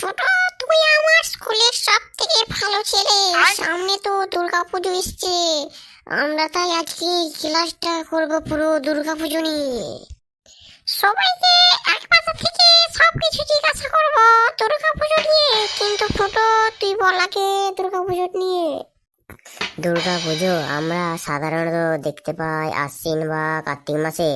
ছোট তুই আমার স্কুলের সব থেকে ভালো ছেলে। সামনে তো দুর্গা পুজো এসছে। আমরা তাই আজকে ক্লাসটা করব পুরো দুর্গা পুজো নিয়ে। সবাইকে এক পাশা থেকে সব কিছু জিজ্ঞাসা করব দুর্গা পুজো নিয়ে। কিন্তু ছোট তুই বল আগে দুর্গা পুজো নিয়ে। দুর্গা পুজো, আমরা সাধারণত দেখতে পাই আশ্বিন বা কার্তিক মাসে।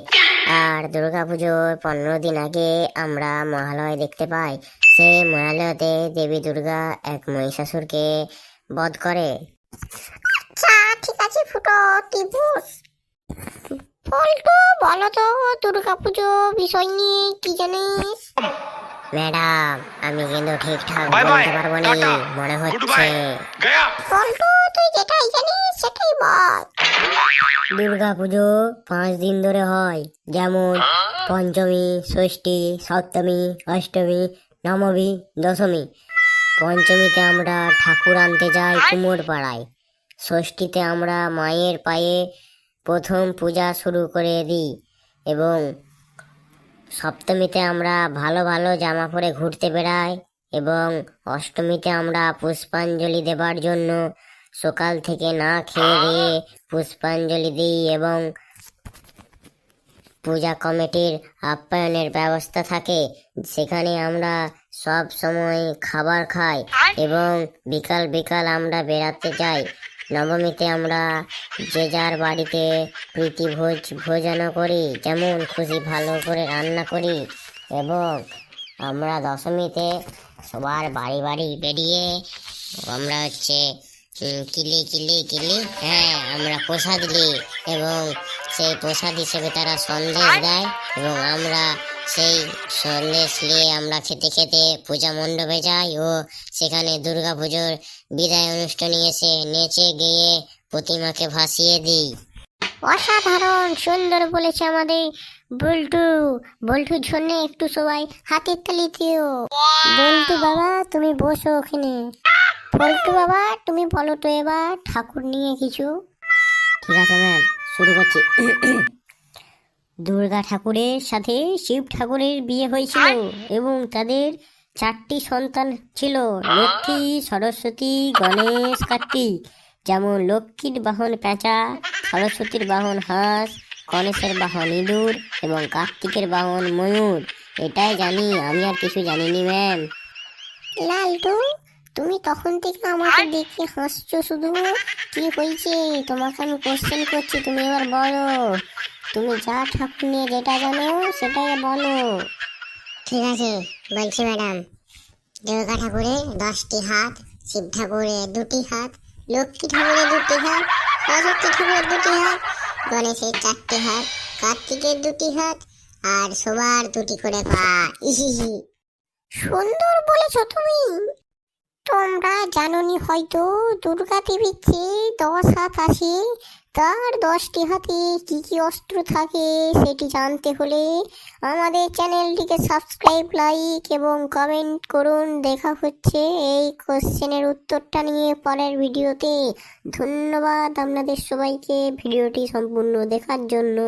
আর দুর্গা পুজোর পনেরো দিন আগে আমরা মহালয় দেখতে পাই। সেই মহালয়তে দেবী দুর্গা এক মহিষাসুরকে বধ করে। আচ্ছা ঠিক আছে, ফুটো তুই বস পল্টু বলো তো দুর্গা পুজো বিষয় নিয়ে কি জানিস? ম্যাডাম আমি কিন্তু ঠিকঠাক বলতে পারব না। মনে হচ্ছে. পল্টু তুই যেটাই জানিস সেটাই বল। দুর্গা পুজো পাঁচ দিন ধরে হয়। যেমন পঞ্চমী ষষ্ঠী সপ্তমী অষ্টমী নবমী দশমী। পঞ্চমীতে আমরা ঠাকুর আনতে যাই কুমোর পাড়ায় ষষ্ঠীতে আমরা মায়ের পায়ে প্রথম পূজা শুরু করে দিই। এবং সপ্তমীতে আমরা ভালো ভালো জামা পরে ঘুরতে বেড়াই এবং অষ্টমীতে আমরা পুষ্পাঞ্জলি দেবার জন্য সকাল থেকে না খেয়ে দিয়ে পুষ্পাঞ্জলি দিই এবং পূজা কমিটির আপ্যায়নের ব্যবস্থা থাকে। সেখানে আমরা সব সময় খাবার খাই এবং বিকাল বিকাল আমরা বেড়াতে যাই। নবমীতে আমরা যে যার বাড়িতে প্রীতি ভোজ, ভোজনও করি, যেমন খুশি ভালো করে রান্না করি এবং আমরা দশমীতে সবার বাড়ি বাড়ি বেরিয়ে আমরা হচ্ছে কিলি কিলি কিলি হ্যাঁ আমরা প্রসাদ নিই এবং সেই প্রসাদ হিসেবে তারা সন্দেশ দেয় এবং আমরা সেই সন্দেশ নিয়ে আমরা খেতে খেতে পূজা মণ্ডপে যাই ও সেখানে দুর্গা পুজোর বিদায় অনুষ্ঠানে এসে নেচে গেয়ে প্রতিমাকে ভাসিয়ে দিই। অসাধারণ সুন্দর বলেছে আমাদের বল্টু। বল্টুর জন্য একটু সবাই হাতের তালি দিও। বল্টু বাবা তুমি বসো ওখানে। বল্টু বাবা তুমি বলো তো এবার ঠাকুর নিয়ে কিছু। ঠিক আছে ম্যাম শুরু করছি। দুর্গা ঠাকুরের সাথে শিব ঠাকুরের বিয়ে হয়েছিল এবং তাদের চারটি সন্তান ছিল লক্ষ্মী সরস্বতী গণেশ কার্তিক যেমন লক্ষ্মীর বাহন পেঁচা সরস্বতীর বাহন হাঁস গণেশের বাহন ইঁদুর এবং কার্তিকের বাহন ময়ূর। এটাই জানি আমি আর কিছু জানিনি ম্যাম। লালটু তুমি তখন থেকে আমাকে দেখে হাসছো শুধু? কি হয়েছে? তোমাকে আমি কোশ্চেন করছি তুমি এবার বলো। তুমি যা ঠাকুর নিয়ে যেটা জানো সেটাই বলো। ঠিক আছে, বলছি ম্যাডাম, দুর্গা ঠাকুরের দশটি হাত, শিব ঠাকুরের দুটি হাত, লক্ষ্মী ঠাকুরের দুটি হাত, সরস্বতী ঠাকুরের দুটি হাত, গণেশের চারটি হাত, কার্তিকের দুটি হাত আর সবার দুটি করে পা। ইহিহি সুন্দর বলেছ তুমি। তোমরা জানোনি হয়তো দুর্গা দেবীর যে দশ হাত আছে তার দশটি হাতে কি কি অস্ত্র থাকে সেটি জানতে হলে আমাদের চ্যানেলটিকে সাবস্ক্রাইব, লাইক এবং কমেন্ট করুন। দেখা হচ্ছে এই কোশ্চেনের উত্তরটা নিয়ে পরের ভিডিওতে। ধন্যবাদ আপনাদের সবাইকে ভিডিওটি সম্পূর্ণ দেখার জন্য।